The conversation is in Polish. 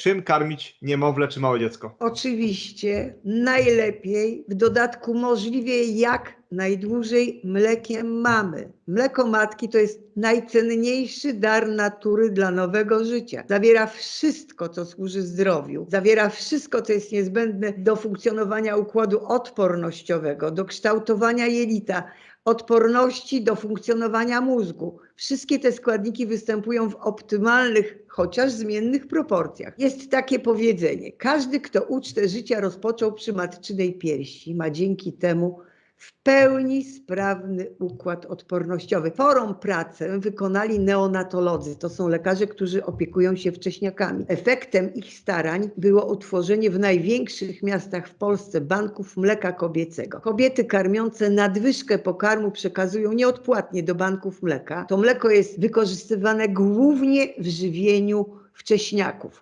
czym karmić niemowlę czy małe dziecko? Oczywiście najlepiej, w dodatku możliwie jak najdłużej mlekiem mamy. Mleko matki to jest najcenniejszy dar natury dla nowego życia. Zawiera wszystko, co służy zdrowiu. Zawiera wszystko, co jest niezbędne do funkcjonowania układu odpornościowego, do kształtowania jelita, odporności do funkcjonowania mózgu. Wszystkie te składniki występują w optymalnych, chociaż zmiennych proporcjach. Jest takie powiedzenie: każdy, kto ucztę życia rozpoczął przy matczynej piersi, ma dzięki temu w pełni sprawny układ odpornościowy. Sporą pracę wykonali neonatolodzy. To są lekarze, którzy opiekują się wcześniakami. Efektem ich starań było utworzenie w największych miastach w Polsce banków mleka kobiecego. Kobiety karmiące nadwyżkę pokarmu przekazują nieodpłatnie do banków mleka. To mleko jest wykorzystywane głównie w żywieniu wcześniaków.